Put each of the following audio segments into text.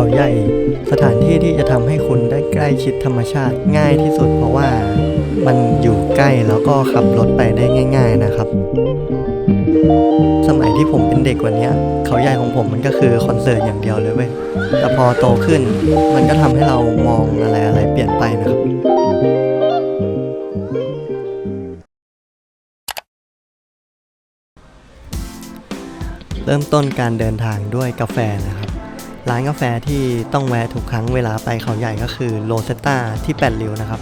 เขาใหญ่ สถานที่ที่จะทำให้คุณได้ใกล้ชิดธรรมชาติง่ายที่สุด เพราะว่ามันอยู่ใกล้แล้วก็ขับรถไปได้ง่าย ๆนะครับ สมัยที่ผมเป็นเด็กวันนี้เขาใหญ่ของผมมันก็คือคอนเสิร์ตอย่างเดียวเลยเว้ยแต่พอโตขึ้นมันก็ทำให้เรามองอะไรอะไรเปลี่ยนไปนะครับเริ่มต้นการเดินทางด้วยกาแฟนะครับ ร้านกาแฟที่ต้องแวะทุกครั้งเวลาไปเขาใหญ่ก็คือโรเซตตาที่แปดริ้วนะครับ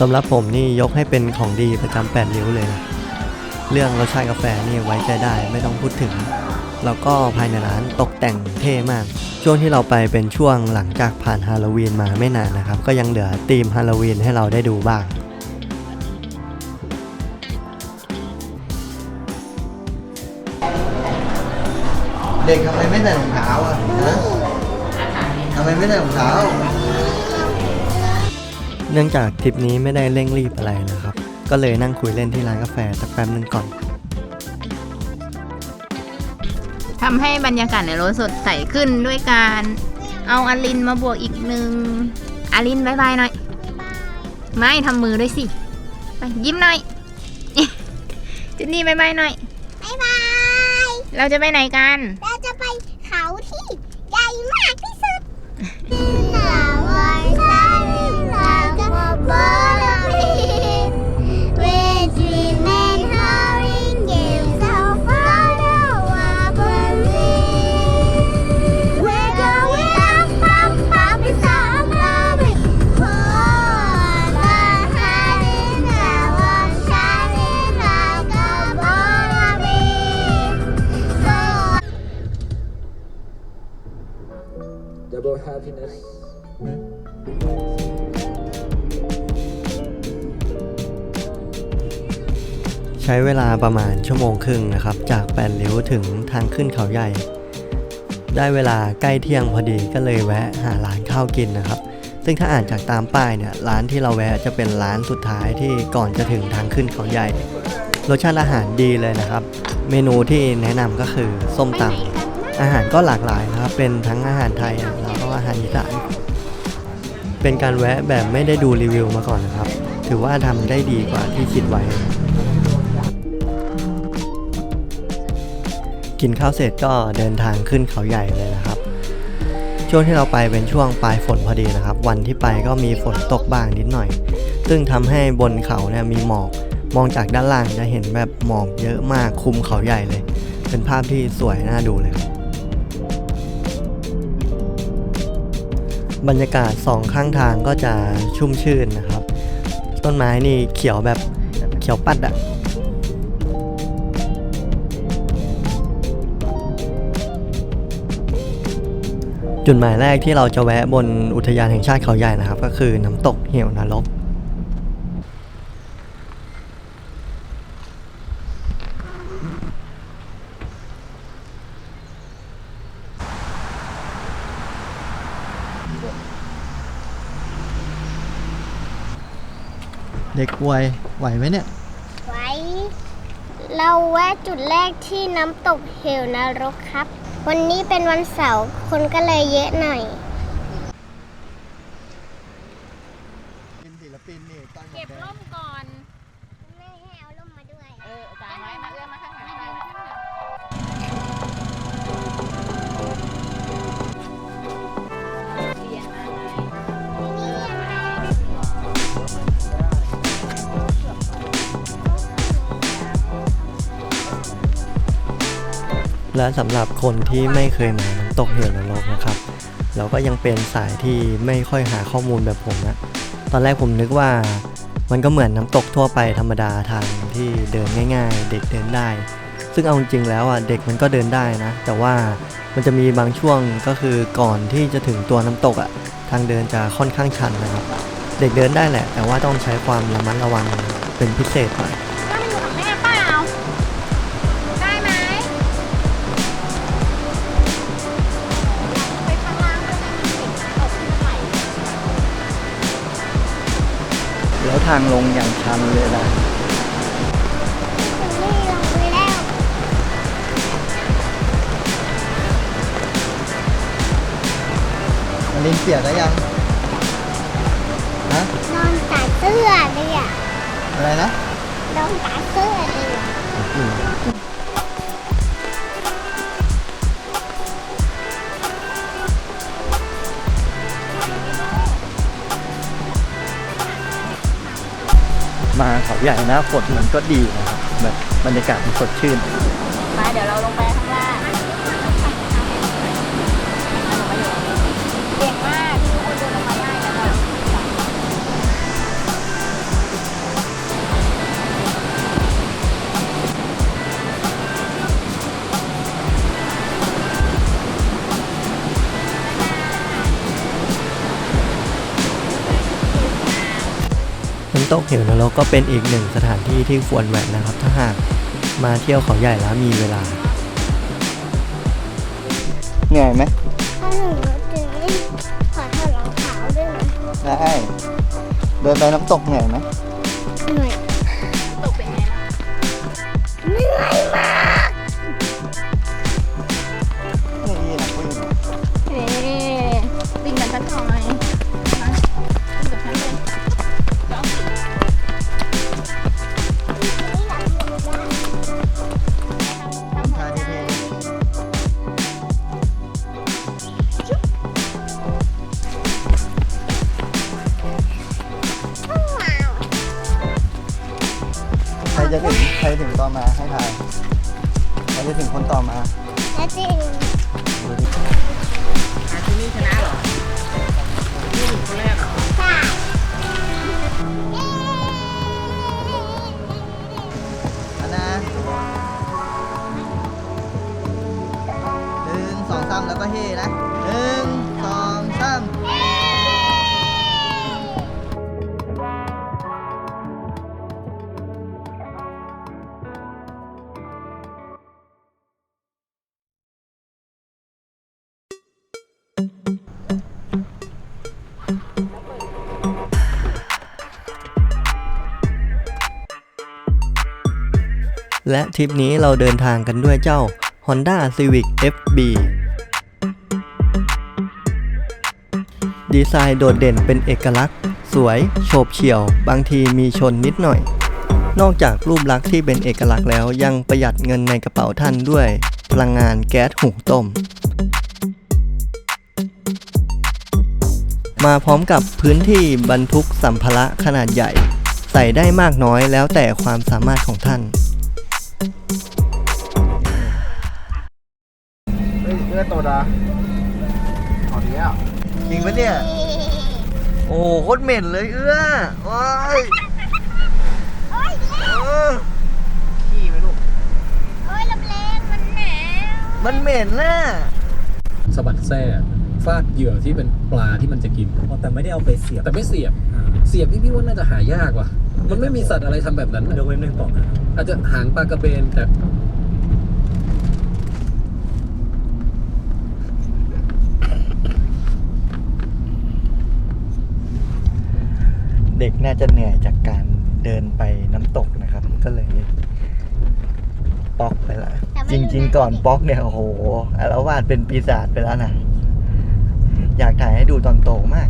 สำหรับผมนี่ยกให้เป็นของดีประจำแปดริ้วเลยนะเรื่องรสชาติกาแฟนี่ไว้ใจได้ไม่ต้องพูดถึง แล้วก็ภายในร้านตกแต่งเท่มาก ช่วงที่เราไปเป็นช่วงหลังจากผ่านฮาโลวีนมาไม่นานนะครับ ก็ยังเหลือธีมฮาโลวีนให้เราได้ดูบ้าง เด็กทำไมไม่ใส่รองเท้าอะทำไมไม่ใส่รองเท้า เนื่องจากทริปนี้ไม่ได้เร่งรีบอะไรนะครับ ก็เลยนั่งคุยเล่นที่ร้านกาแฟสักแป๊บนึงก่อน ทำให้บรรยากาศในรถสดใสขึ้นด้วยการเอาอารินมาบวกอีกหนึ่งอารินบายบายหน่อย ไม่ทำมือด้วยสิ ไปยิ้มหน่อย จุดนี้บายบายหน่อยบ๊ายบาย เราจะไปไหนกันเราจะ ไปเขาที่ใหญ่มากที่สุดหนาวไวันซันลากับบ double happiness ใช้เวลาประมาณชั่วโมงครึ่งนะครับ จากแปดริ้วถึงทางขึ้นเขาใหญ่ ได้เวลาใกล้เที่ยงพอดีก็เลยแวะหาร้านข้าวกินนะครับ ซึ่งถ้าอ่านจากตามป้ายเนี่ยร้านที่เราแวะจะเป็นร้านสุดท้ายที่ก่อนจะถึงทางขึ้นเขาใหญ่รสชาติอาหารดีเลยนะครับ เมนูที่แนะนำก็คือส้มตำอาหารก็หลากหลายนะครับ เป็นทั้งอาหารไทยแล้ว อาหารอีสานเป็นการแวะแบบไม่ได้ดูรีวิวมาก่อนนะครับ ถือว่าทำได้ดีกว่าที่คิดไว้ กินข้าวเสร็จก็เดินทางขึ้นเขาใหญ่เลยนะครับ ช่วงที่เราไปเป็นช่วงปลายฝนพอดีนะครับ วันที่ไปก็มีฝนตกบ้างนิดหน่อย ซึ่งทำให้บนเขาเนี่ยมีหมอก มองจากด้านล่างจะเห็นแบบหมอกเยอะมากคลุมเขาใหญ่เลย เป็นภาพที่สวยน่าดูเลยครับ บรรยากาศสองข้างทางก็จะชุ่มชื่นนะครับ ต้นไม้นี่เขียวแบบเขียวปัดอะจุดหมายแรกที่เราจะแวะบนอุทยานแห่งชาติเขาใหญ่นะครับ ก็คือน้ำตกเหี่ยวนรก เด็กป่วย ไหวไหมเนี่ย ไว้ เราแวะจุดแรกที่น้ำตกเหวนรกครับ วันนี้เป็นวันเสาร์คนก็เลยเยอะหน่อย และสำหรับคนที่ไม่เคยมาน้ำตกเหวนรกนะครับ เราก็ยังเป็นสายที่ไม่ค่อยหาข้อมูลแบบผมนะตอนแรกผมนึกว่ามันก็เหมือนน้ำตกทั่วไปธรรมดาทางที่เดินง่าย ๆ เด็กเดินได้ ซึ่งเอาจริงๆแล้วอะเด็กมันก็เดินได้นะ แต่ว่ามันจะมีบางช่วงก็คือก่อนที่จะถึงตัวน้ำตกอะทางเดินจะค่อนข้างชันนะครับ เด็กเดินได้แหละ แต่ว่าต้องใช้ความระมัดระวังเป็นพิเศษหน่อย ทางลงอย่างชันเลยนะนี่ลงไปแล้วเลินเปียกแล้วยังฮะนอนตากเสื้อเลยอะอะไรนะนอนตากเสื้อเลยอะ มาเขาใหญ่หน้าฝนมันก็ดีนะครับแบบบรรยากาศมันสดชื่นไปเดี๋ยวเราลงไป ตกเหวนรกก็เป็นอีกหนึ่งสถานที่ที่ควรแวะนะครับ ถ้าหากมาเที่ยวเขาใหญ่แล้วมีเวลา เหนื่อยไหมถ้าหนูถึงขอถอดรองเท้าด้วยนะได้ เดินไปน้ำตกเหนื่อยไหม จะถึงใครถึงต่อมาให้ทายใครจะถึงคนต่อมาแล้วจริงที่นี่ชนะเหรอใช่อันนะหนึ่งสองสามแล้วก็เฮนะ และทริปนี้เราเดินทางกันด้วยเจ้า Honda Civic FB ดีไซน์โดดเด่นเป็นเอกลักษณ์ สวย โฉบเฉี่ยว บางทีมีชนนิดหน่อย นอกจากรูปลักษณ์ที่เป็นเอกลักษณ์แล้วยังประหยัดเงินในกระเป๋าท่านด้วย พลังงานแก๊สหุงต้ม มาพร้อมกับพื้นที่บรรทุกสัมภาระขนาดใหญ่ ใส่ได้มากน้อยแล้วแต่ความสามารถของท่าน เฮ้ยเพื่อนโตดาเอาดีอะจริงปะเนี่ย โอ้โหโคตรเหม็นเลยเอื้อว้ายโอ้ยเออขี้ไหมลูก โอ้ยลำแรงมันหนาว มันเหม็นน่ะสะบัดแส้ ฟาดเหยื่อที่เป็นปลาที่มันจะกินแต่ไม่ได้เอาไปเสียบแต่ไม่เสียบเสียบนี่พี่ว่าน่าจะหายากว่ะ มันไม่มีสัตว์อะไรทำแบบนั้นนะยกเว้นหนึ่งต่อนะอาจจะหางปลากระเบนแต่เด็กน่าจะเหนื่อยจากการเดินไปน้ำตกนะครับ ก็เลยป๊อกไปละจริงๆก่อนป๊อกเนี่ยโอ้โหอารวาสเป็นปีศาจไปแล้วนะ อยากถ่ายให้ดูตอนโตมาก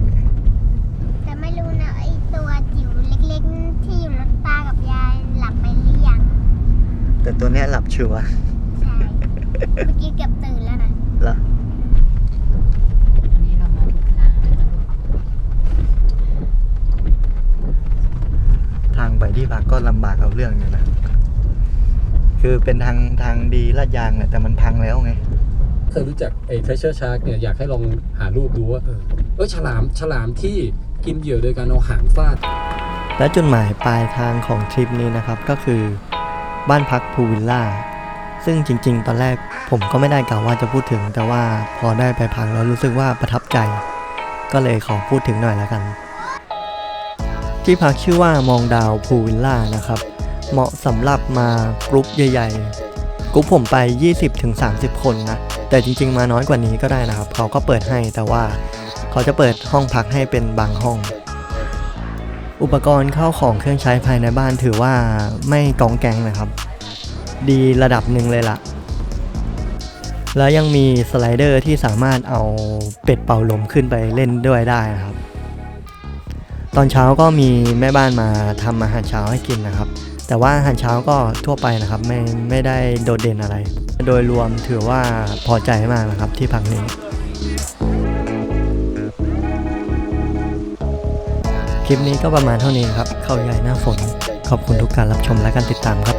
แต่ไม่รู้นะไอตัวจิ๋วเล็กๆ ที่อยู่รถตากับยายหลับไปหรือยังแต่ตัวเนี้ยหลับชัวร์ใช่เมื่อกี้เกือบตื่นแล้วนะเหรอวันนี้เรามาถูกทางแล้วนะลูกทางไปที่พักก็ลำบากเอาเรื่องอยู่นะ คือเป็นทางทางดีลาดยางแหละแต่มันพังแล้วไง เคยรู้จักไอ้ treasure shark เนี่ยอยากให้ลองหารูปดูว่า เออเอยฉลามฉลามที่กินเหยื่อโดยการเอาหางฟาด และจุดหมายปลายทางของทริปนี้นะครับก็คือบ้านพักพูลวิลล่า ซึ่งจริง ๆ ตอนแรกผมก็ไม่ได้กล่าวว่าจะพูดถึง แต่ว่าพอได้ไปพักแล้วรู้สึกว่าประทับใจ ก็เลยขอพูดถึงหน่อยแล้วกัน ที่พักชื่อว่ามองดาวพูลวิลล่านะครับ เหมาะสำหรับมากรุ๊ปใหญ่ ๆ กรุ๊ปผมไป 20-30 คนนะ แต่จริง ๆ มาน้อยกว่านี้ก็ได้นะครับ เขาก็เปิดให้แต่ว่าเขาจะเปิดห้องพักให้เป็นบางห้อง อุปกรณ์เข้าของเครื่องใช้ภายในบ้านถือว่าไม่กองแกงนะครับ ดีระดับหนึ่งเลยล่ะ แล้วยังมีสไลเดอร์ที่สามารถเอาเป็ดเป่าลมขึ้นไปเล่นด้วยได้นะครับ ตอนเช้าก็มีแม่บ้านมาทำอาหารเช้าให้กินนะครับ แต่ว่าอาหารเช้าก็ทั่วไปนะครับไม่ไม่ได้โดดเด่นอะไร โดยรวมถือว่าพอใจมากนะครับที่พักนี้คลิปนี้ก็ประมาณเท่านี้ครับ เข้าใหญ่หน้าฝน ขอบคุณทุกการรับชมและการติดตามครับ